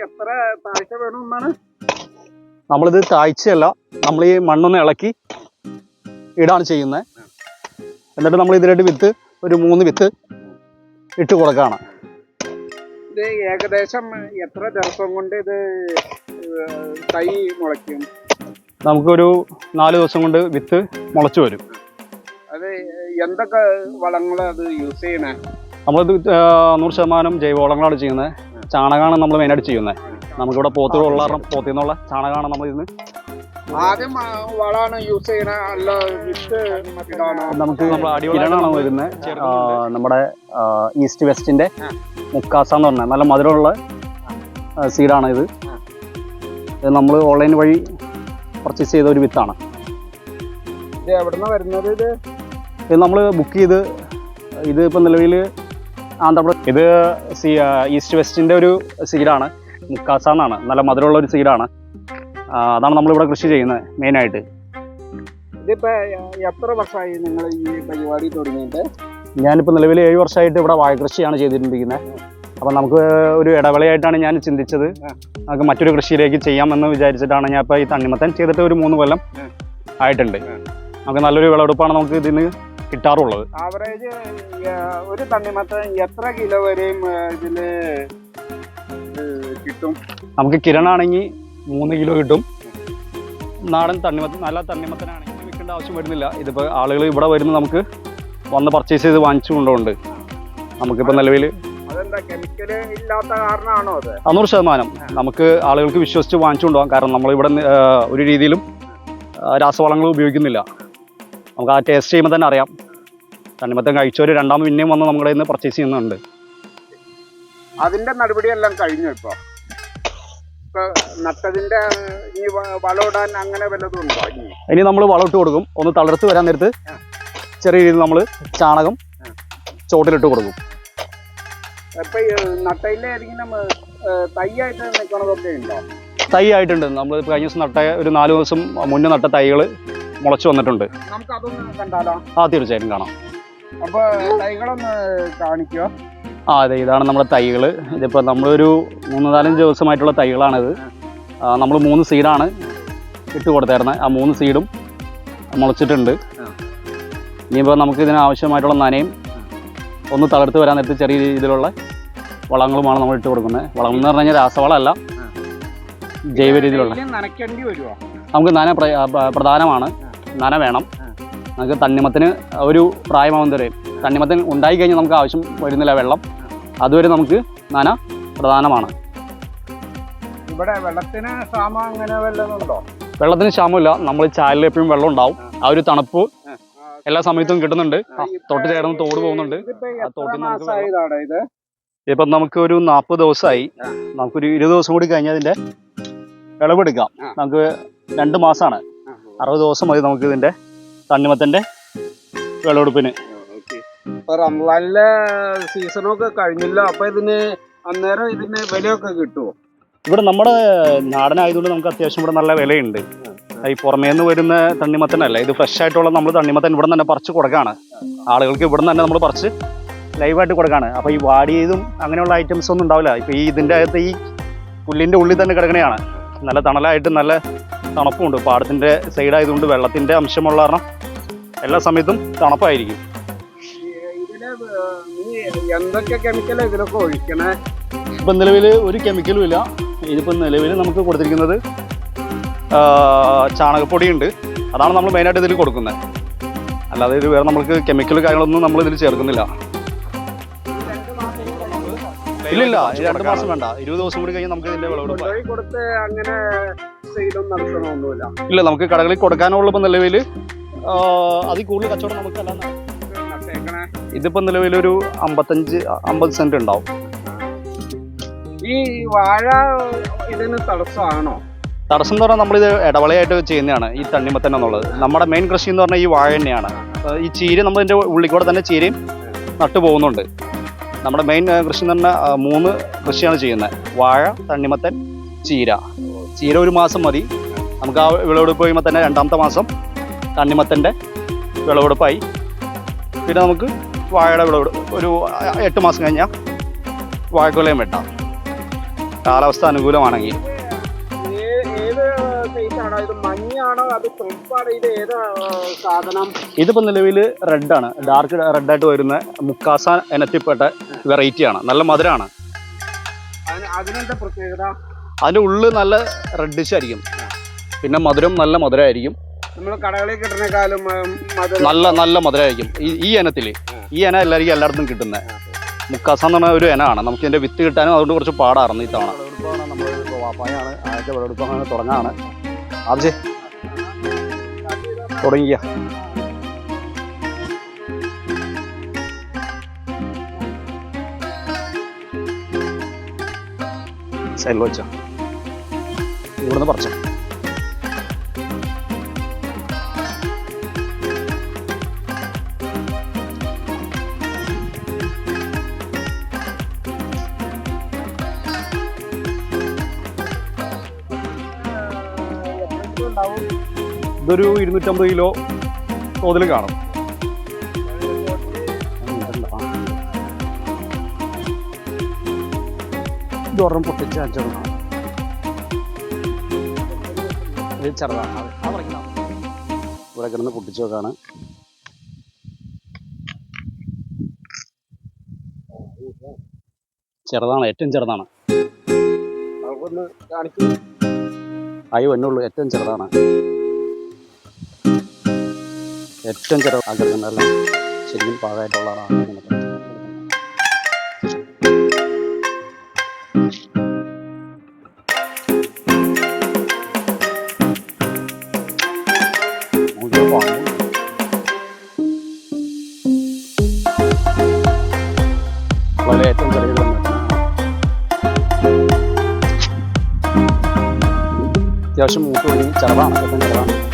എത്ര താഴ്ച വേണമെന്നാണ് നമ്മളിത് താഴ്ചയല്ല നമ്മൾ ഈ മണ്ണൊന്ന് ഇളക്കി ഇടാണ് ചെയ്യുന്നത് എന്നിട്ട് നമ്മൾ ഇതിലായിട്ട് വിത്ത് ഒരു മൂന്ന് വിത്ത് ഇട്ട് കൊടുക്കുകയാണ് ഇത് ഏകദേശം എത്ര ദിവസം കൊണ്ട് ഇത് തൈ മുളയ്ക്കും? നമുക്കൊരു നാല് ദിവസം കൊണ്ട് വിത്ത് മുളച്ചു വരും. അത് എന്തൊക്കെ വളങ്ങൾ അത് യൂസ് ചെയ്യണേ നമ്മളിത് ആ, നൂറ് ശതമാനം ജൈവവളങ്ങളാണ് ചെയ്യുന്നത് ചാണകമാണ് നമ്മൾ മെയിനായിട്ട് ചെയ്യുന്നത് നമുക്കിവിടെ പോത്തുകൾ ഉള്ള കാരണം പോത്തിൽ നിന്നുള്ള ചാണകമാണ് നമ്മൾ ഇതിന് ആദ്യം വളമാണ് യൂസ് ചെയ്യണ. അല്ല നമുക്ക് നമ്മൾ അടിവളാണ് വരുന്നത് നമ്മുടെ ഈസ്റ്റ് വെസ്റ്റിന്റെ മുക്കാസ എന്ന് പറഞ്ഞ നല്ല മധുരമുള്ള സീഡാണ് ഇത്. ഇത് നമ്മൾ ഓൺലൈൻ വഴി പർച്ചേസ് ചെയ്ത ഒരു വിത്താണ്. ഇത് എവിടുന്ന വരുന്നത് ഇത്? ഇത് നമ്മൾ ബുക്ക് ചെയ്ത് ഇത് ഇപ്പം നിലവിൽ ആന്ധ്രാപ്രദേശ്. ഇത് സീ ഈസ്റ്റ് വെസ്റ്റിന്റെ ഒരു സീഡാണ് മുക്കാസ എന്നാണ് നല്ല മധുരമുള്ള ഒരു സീഡാണ് അതാണ് നമ്മളിവിടെ കൃഷി ചെയ്യുന്നത് മെയിനായിട്ട്. ഇതിപ്പോ എത്ര വർഷമായി നിങ്ങൾ ഈ പരിപാടി തുടങ്ങിയിട്ട്? ഞാനിപ്പോൾ നിലവിൽ ഏഴ് വർഷമായിട്ട് ഇവിടെ വാഴകൃഷിയാണ് ചെയ്തിട്ടുണ്ടിരിക്കുന്നത് അപ്പം നമുക്ക് ഒരു ഇടവേളയായിട്ടാണ് ഞാൻ ചിന്തിച്ചത്. നമുക്ക് മറ്റൊരു കൃഷിയിലേക്ക് ചെയ്യാമെന്ന് വിചാരിച്ചിട്ടാണ് ഞാൻ ഇപ്പോൾ ഈ തണ്ണിമത്തൻ ചെയ്തിട്ട് ഒരു മൂന്ന് കൊല്ലം ആയിട്ടുണ്ട്. നമുക്ക് നല്ലൊരു വിളവെടുപ്പാണ് നമുക്ക് ഇതിന് കിട്ടാറുള്ളത്. ആവറേജ് ഒരു തണ്ണിമത്തൻ എത്ര കിലോ വരെയും ഇതിൽ കിട്ടും? നമുക്ക് കിരണാണെങ്കിൽ മൂന്ന് കിലോ കിട്ടും. നാടൻ തണ്ണിമത്തൻ നല്ല തണ്ണിമത്തനാണെങ്കിൽ വിൽക്കേണ്ട ആവശ്യം വരുന്നില്ല. ഇതിപ്പോൾ ആളുകൾ ഇവിടെ വരുന്ന നമുക്ക് വന്ന് പർച്ചേസ് ചെയ്ത് വാങ്ങിച്ചു കൊണ്ടുണ്ട് നമുക്കിപ്പോൾ നിലവിൽ അതെന്താ കെമിക്കൽ ഇല്ലാത്ത കാരണമാണോ അത്? നൂറ് ശതമാനം. നമുക്ക് ആളുകൾക്ക് വിശ്വസിച്ച് വാങ്ങിച്ചു കൊണ്ടുപോകാം. കാരണം നമ്മൾ ഇവിടെ ഒരു രീതിയിലും രാസവളങ്ങൾ ഉപയോഗിക്കുന്നില്ല. നമുക്ക് ആ ടേസ്റ്റ് ചെയ്യുമ്പോൾ തന്നെ അറിയാം. തണ്ണിമത്തം കഴിച്ചവർ രണ്ടാമത് പിന്നെയും വന്ന് നമ്മുടെ ഇന്ന് പർച്ചേസ് ചെയ്യുന്നുണ്ട്. അതിന്റെ നടപടി എല്ലാം കഴിഞ്ഞു ഇപ്പോൾ ഇപ്പൊ നട്ടതിന്റെ വ- വളമിടാൻ അങ്ങനെ വല്ലതും ഉണ്ടോ ഇനി? ഇനി നമ്മൾ വളമിട്ട് കൊടുക്കും. ഒന്ന് തളർത്ത് വരാൻ നേരത്ത് ചെറിയ രീതിയിൽ നമ്മൾ ചാണകം ചോട്ടിലിട്ട് കൊടുക്കും. തൈ ആയിട്ടുണ്ട്. നമ്മൾ കഴിഞ്ഞ ദിവസം നട്ട ഒരു നാല് ദിവസം മുന്നേ നട്ട തൈകൾ മുളച്ചു വന്നിട്ടുണ്ട്. നമുക്ക് അതൊന്ന് കണ്ടാലോ? ആ തീർച്ചയായിട്ടും കാണാം. അപ്പൊ തൈകളൊന്ന് കാണിക്കോ? ആ അതെ ഇതാണ് നമ്മുടെ തൈകൾ ഇതിപ്പോൾ നമ്മളൊരു മൂന്ന് നാലഞ്ച് ദിവസമായിട്ടുള്ള തൈകളാണിത്. നമ്മൾ മൂന്ന് സീഡാണ് ഇട്ട് കൊടുത്തായിരുന്നത് ആ മൂന്ന് സീഡും മുളച്ചിട്ടുണ്ട്. ഇനിയിപ്പോൾ നമുക്ക് ഇതിന് ആവശ്യമായിട്ടുള്ള നനയും. ഒന്ന് തളർത്ത് വരാൻ നേരത്തെ ചെറിയ രീതിയിലുള്ള വളങ്ങളുമാണ് നമ്മൾ ഇട്ട് കൊടുക്കുന്നത് വളം എന്ന് പറഞ്ഞു കഴിഞ്ഞാൽ രാസവളമല്ല ജൈവ രീതിയിലുള്ള. നമുക്ക് നന പ്ര- പ്രധാനമാണ്. നന വേണം. നമുക്ക് തണ്ണിമത്തിന് ഒരു പ്രായമാവുന്ന വരെ തണ്ണിമത്തൻ ഉണ്ടായി കഴിഞ്ഞാൽ നമുക്ക് ആവശ്യം വരുന്നില്ല വെള്ളം. അതുവരെ നമുക്ക് നന പ്രധാനമാണ്. ഇവിടെ വെള്ളത്തിന് ക്ഷാമം അങ്ങനെ വെള്ളമുണ്ടോ വെള്ളത്തിന് ക്ഷാമമില്ല. നമ്മൾ ചാലിൽ എപ്പോഴും വെള്ളം ഉണ്ടാവും. ആ. ഒരു തണുപ്പ് എല്ലാ സമയത്തും കിട്ടുന്നുണ്ട്. തൊട്ട് ചേർന്ന് തോട് പോകുന്നുണ്ട്. ഇപ്പൊ ആ തോട്ടിൽ നമുക്ക് ഇപ്പം നമുക്ക് ഒരു നാൽപ്പത് ദിവസമായി. നമുക്കൊരു ഇരുപത് ദിവസം കൂടി കഴിഞ്ഞാൽ അതിന്റെ വിളവെടുക്കാം നമുക്ക് രണ്ട് മാസമാണ്. അറുപത് ദിവസം മതി നമുക്ക് ഇതിന്റെ തണ്ണിമത്തന്റെ വിളവെടുപ്പിന്. ഇപ്പൊ റംസാനിലെ സീസണൊക്കെ കഴിഞ്ഞില്ല. അപ്പൊ ഇതിന് അന്നേരം ഇതിന് വിലയൊക്കെ കിട്ടുമോ ഇവിടെ നമ്മുടെ നാടനായതുകൊണ്ട് നമുക്ക് അത്യാവശ്യം ഇവിടെ നല്ല വിലയുണ്ട്. ഈ പുറമേ നിന്ന് വരുന്ന തണ്ണിമത്തനല്ല ഇത് ഫ്രഷ് ആയിട്ടുള്ള നമ്മൾ തണ്ണിമത്തൻ ഇവിടെ തന്നെ പറിച്ച് കൊടുക്കാണ്. ആളുകൾക്ക് ഇവിടെ തന്നെ നമ്മൾ പറിച്ച് ലൈവായിട്ട് കൊടുക്കാണ്. അപ്പോൾ ഈ വാടിയതും അങ്ങനെയുള്ള ഐറ്റംസ് ഒന്നും ഉണ്ടാവില്ല. ഇപ്പോൾ ഈ ഇതിന്റെ അകത്ത് ഈ പുല്ലിന്റെ ഉള്ളിൽ തന്നെ കിടക്കണയാണ്. നല്ല തണലായിട്ട് നല്ല തണുപ്പുണ്ട്. പാടത്തിന്റെ സൈഡായതുകൊണ്ട് വെള്ളത്തിന്റെ അംശമുള്ള കാരണം എല്ലാ സമയത്തും തണുപ്പായിരിക്കും. എന്തൊക്കെ ഇതിലൊക്കെ ഒഴിക്കണേ? ഇപ്പം നിലവിൽ ഒരു കെമിക്കലും ഇല്ല. ഇതിപ്പം നിലവിൽ നമുക്ക് കൊടുത്തിരിക്കുന്നത് ചാണകപ്പൊടിയുണ്ട്. അതാണ് നമ്മൾ മെയിനായിട്ട് ഇതിൽ കൊടുക്കുന്നത്. അല്ലാതെ ഇത് വേറെ നമ്മൾക്ക് കെമിക്കൽ കാര്യങ്ങളൊന്നും നമ്മൾ ഇതിൽ ചേർക്കുന്നില്ല. ഇല്ലില്ല ഇല്ല രണ്ട് മാസം വേണ്ട. ഇരുപത് ദിവസം കൂടി കഴിഞ്ഞാൽ നമുക്ക് ഇതിന്റെ വിളവെടുപ്പ് അങ്ങനെ സെയിലും നടത്തണമൊന്നുമില്ല ഇല്ല നമുക്ക് കടകളിൽ കൊടുക്കാനുള്ള നിലവിൽ അതിൽ കൂടുതൽ കച്ചവടം നമുക്ക് ഇതിപ്പോ നിലവിൽ ഒരു നിലവിലൊരു അമ്പത്തഞ്ച് അമ്പത് സെന്റ് ഉണ്ടാവും. ഈ വാഴ ഇതിന് തടസ്സമാണോ? തടസ്സം എന്ന് പറഞ്ഞാൽ നമ്മളിത് ഇടവളയായിട്ട് ചെയ്യുന്നതാണ് ഈ തണ്ണിമത്തൻ എന്നുള്ളത്. നമ്മുടെ മെയിൻ കൃഷി എന്ന് പറഞ്ഞാൽ ഈ വാഴ തന്നെയാണ്. ഈ ചീര നമ്മളിതിന്റെ ഉള്ളിക്കൂടെ ഉള്ളിൽ കൂടെ തന്നെ ചീരയും നട്ടു പോകുന്നുണ്ട്. നമ്മുടെ മെയിൻ കൃഷി എന്ന് പറഞ്ഞാൽ മൂന്ന് കൃഷിയാണ് ചെയ്യുന്നത്. വാഴ തണ്ണിമത്തൻ ചീര. ചീര ഒരു മാസം മതി. നമുക്ക് ആ വിളവെടുപ്പ് കഴിയുമ്പോൾ തന്നെ രണ്ടാമത്തെ മാസം തണ്ണിമത്തന്റെ വിളവെടുപ്പായി. പിന്നെ നമുക്ക് വാഴയുടെ വിളവെടുപ്പ് ഒരു എട്ട് മാസം കഴിഞ്ഞാൽ വാഴക്കൊലയും വെട്ടാം. കാലാവസ്ഥ അനുകൂലമാണെങ്കിൽ. ഇതിപ്പോൾ നിലവിൽ റെഡാണ് ഡാർക്ക് റെഡായിട്ട് വരുന്ന മുക്കാസ ഇനത്തിൽപ്പെട്ട വെറൈറ്റിയാണ് നല്ല മധുരമാണ് അതിന് അതിനെന്താ പ്രത്യേകത? അതിന്റെ ഉള്ളിൽ നല്ല റെഡിഷ് ആയിരിക്കും. പിന്നെ മധുരം നല്ല മധുരമായിരിക്കും നമ്മൾ കടകളിൽ കിട്ടുന്നേക്കാളും നല്ല നല്ല മധുരമായിരിക്കും ഈ ഈ ഇനത്തിൽ ഈ ഇന എല്ലാവർക്കും എല്ലായിടത്തും കിട്ടുന്നത് മുക്കാസ എന്ന് പറഞ്ഞ ഒരു ഇനമാണ്. നമുക്ക് ഇതിന്റെ വിത്ത് കിട്ടാനും അതുകൊണ്ട് കുറച്ച് പാടാറുണ്ട് ഈ തവണ. വാപ്പായാണ് ആദ്യത്തെ തുടങ്ങാണ്. ആദ്യം തുടങ്ങിയ സൈഡിൽ വെച്ച. ഇവിടുന്ന് പറിച്ചു ഇതൊരു ഇരുന്നൂറ്റമ്പത് കിലോ തോതിൽ കാണും. ഇതൊരെണ്ണം പൊട്ടിച്ച് അഞ്ചെണ്ണം ചെറുതാണ് അത് ആ പറിക്കണം. ഇവിടെ കിടന്ന് പൊട്ടിച്ചു നോക്കാണ്. ചെറുതാണ് ഏറ്റവും ചെറുതാണ്. അയ്യോ വന്നുള്ളൂ ഏറ്റവും ചെറുതാണ്. ഏറ്റവും ചെറുതാണ് ശരിക്കും പാകമായിട്ടുള്ളതാണ് അത്യാവശ്യം മൂത്ത് തുടങ്ങി ചെറുതാണ് ഏറ്റവും ചെറുതാണ്